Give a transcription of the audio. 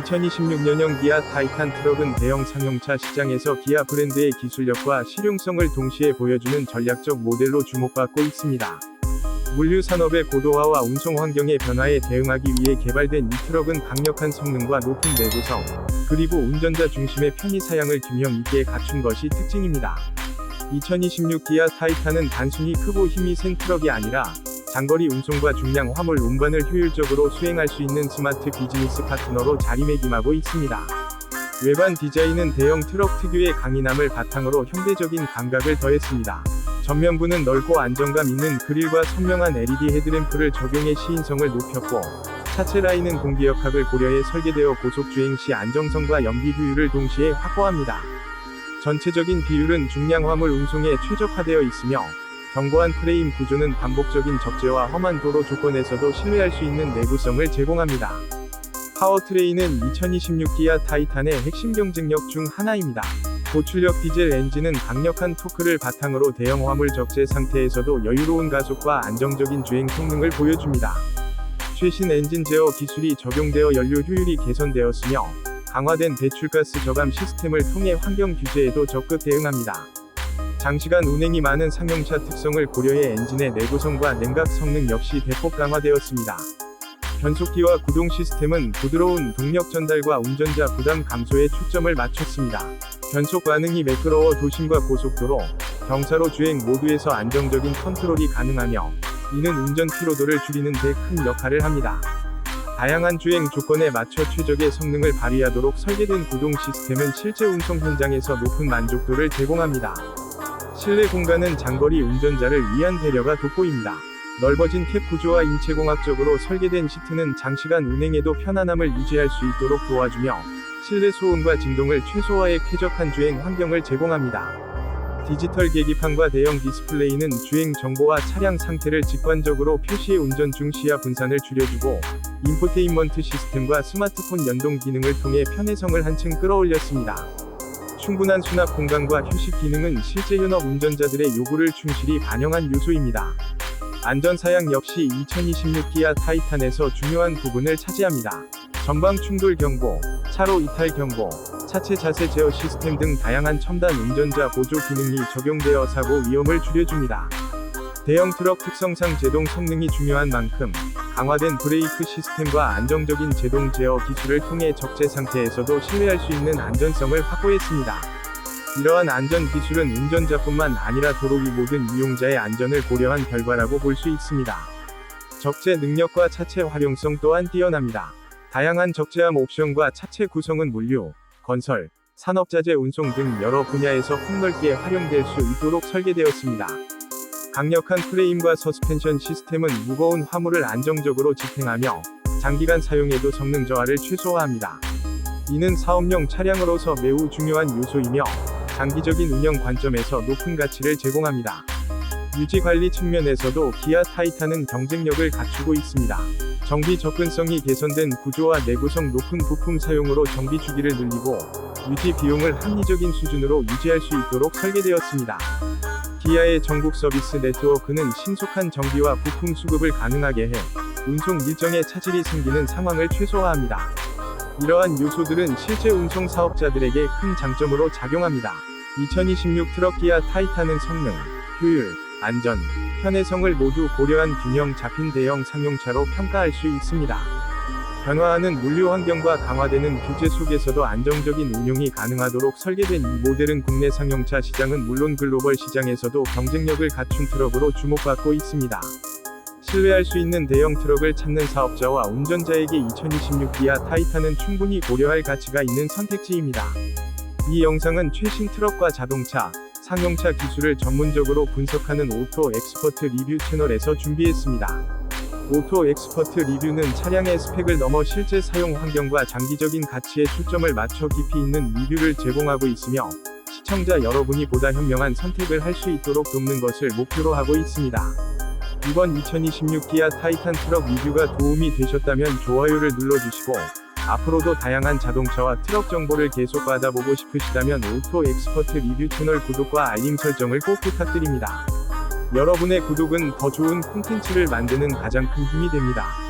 2026년형 기아 타이탄 트럭은 대형 상용차 시장에서 기아 브랜드의 기술력과 실용성을 동시에 보여주는 전략적 모델로 주목받고 있습니다. 물류 산업의 고도화와 운송 환경의 변화에 대응하기 위해 개발된 이 트럭은 강력한 성능과 높은 내구성, 그리고 운전자 중심의 편의 사양을 균형 있게 갖춘 것이 특징입니다. 2026 기아 타이탄은 단순히 크고 힘이 센 트럭이 아니라 장거리 운송과 중량 화물 운반을 효율적으로 수행할 수 있는 스마트 비즈니스 파트너로 자리매김하고 있습니다. 외관 디자인은 대형 트럭 특유의 강인함을 바탕으로 현대적인 감각을 더했습니다. 전면부는 넓고 안정감 있는 그릴과 선명한 LED 헤드램프를 적용해 시인성을 높였고, 차체 라인은 공기역학을 고려해 설계되어 고속주행 시 안정성과 연비 효율을 동시에 확보합니다. 전체적인 비율은 중량 화물 운송에 최적화되어 있으며, 견고한 프레임 구조는 반복적인 적재와 험한 도로 조건에서도 신뢰할 수 있는 내구성을 제공합니다. 파워트레인은 2026 기아 타이탄의 핵심 경쟁력 중 하나입니다. 고출력 디젤 엔진은 강력한 토크를 바탕으로 대형 화물 적재 상태에서도 여유로운 가속과 안정적인 주행 성능을 보여줍니다. 최신 엔진 제어 기술이 적용되어 연료 효율이 개선되었으며 강화된 배출가스 저감 시스템을 통해 환경 규제에도 적극 대응합니다. 장시간 운행이 많은 상용차 특성을 고려해 엔진의 내구성과 냉각 성능 역시 대폭 강화되었습니다. 변속기와 구동 시스템은 부드러운 동력 전달과 운전자 부담 감소에 초점을 맞췄습니다. 변속 반응이 매끄러워 도심과 고속도로, 경사로 주행 모두에서 안정적인 컨트롤이 가능하며 이는 운전 피로도를 줄이는 데 큰 역할을 합니다. 다양한 주행 조건에 맞춰 최적의 성능을 발휘하도록 설계된 구동 시스템은 실제 운송 현장에서 높은 만족도를 제공합니다. 실내 공간은 장거리 운전자를 위한 배려가 돋보입니다. 넓어진 캡 구조와 인체공학적으로 설계된 시트는 장시간 운행에도 편안함을 유지할 수 있도록 도와주며 실내 소음과 진동을 최소화해 쾌적한 주행 환경을 제공합니다. 디지털 계기판과 대형 디스플레이는 주행 정보와 차량 상태를 직관적으로 표시해 운전 중 시야 분산을 줄여주고 인포테인먼트 시스템과 스마트폰 연동 기능을 통해 편의성을 한층 끌어올렸습니다. 충분한 수납 공간과 휴식 기능은 실제 현업 운전자들의 요구를 충실히 반영한 요소입니다. 안전 사양 역시 2026 기아 타이탄에서 중요한 부분을 차지합니다. 전방 충돌 경보, 차로 이탈 경보, 차체 자세 제어 시스템 등 다양한 첨단 운전자 보조 기능이 적용되어 사고 위험을 줄여줍니다. 대형 트럭 특성상 제동 성능이 중요한 만큼 강화된 브레이크 시스템과 안정적인 제동 제어 기술을 통해 적재 상태에서도 신뢰할 수 있는 안전성을 확보했습니다. 이러한 안전 기술은 운전자뿐만 아니라 도로 위 모든 이용자의 안전을 고려한 결과라고 볼 수 있습니다. 적재 능력과 차체 활용성 또한 뛰어납니다. 다양한 적재함 옵션과 차체 구성은 물류, 건설, 산업자재 운송 등 여러 분야에서 폭넓게 활용될 수 있도록 설계되었습니다. 강력한 프레임과 서스펜션 시스템은 무거운 화물을 안정적으로 지탱하며 장기간 사용에도 성능 저하를 최소화합니다. 이는 사업용 차량으로서 매우 중요한 요소이며 장기적인 운영 관점에서 높은 가치를 제공합니다. 유지 관리 측면에서도 기아 타이탄은 경쟁력을 갖추고 있습니다. 정비 접근성이 개선된 구조와 내구성 높은 부품 사용으로 정비 주기를 늘리고 유지 비용을 합리적인 수준으로 유지할 수 있도록 설계되었습니다. 기아의 전국 서비스 네트워크는 신속한 정비와 부품 수급을 가능하게 해 운송 일정에 차질이 생기는 상황을 최소화합니다. 이러한 요소들은 실제 운송 사업자들에게 큰 장점으로 작용합니다. 2026 트럭 기아 타이탄은 성능, 효율, 안전, 편의성을 모두 고려한 균형 잡힌 대형 상용차로 평가할 수 있습니다. 변화하는 물류 환경과 강화되는 규제 속에서도 안정적인 운용이 가능하도록 설계된 이 모델은 국내 상용차 시장은 물론 글로벌 시장에서도 경쟁력을 갖춘 트럭으로 주목받고 있습니다. 신뢰할 수 있는 대형 트럭을 찾는 사업자와 운전자에게 2026 기아 타이탄은 충분히 고려할 가치가 있는 선택지입니다. 이 영상은 최신 트럭과 자동차, 상용차 기술을 전문적으로 분석하는 오토 엑스퍼트 리뷰 채널에서 준비했습니다. 오토 엑스퍼트 리뷰는 차량의 스펙을 넘어 실제 사용 환경과 장기적인 가치에 초점을 맞춰 깊이 있는 리뷰를 제공하고 있으며 시청자 여러분이 보다 현명한 선택을 할 수 있도록 돕는 것을 목표로 하고 있습니다. 이번 2026 기아 타이탄 트럭 리뷰가 도움이 되셨다면 좋아요를 눌러주시고 앞으로도 다양한 자동차와 트럭 정보를 계속 받아보고 싶으시다면 오토 엑스퍼트 리뷰 채널 구독과 알림 설정을 꼭 부탁드립니다. 여러분의 구독은 더 좋은 콘텐츠를 만드는 가장 큰 힘이 됩니다.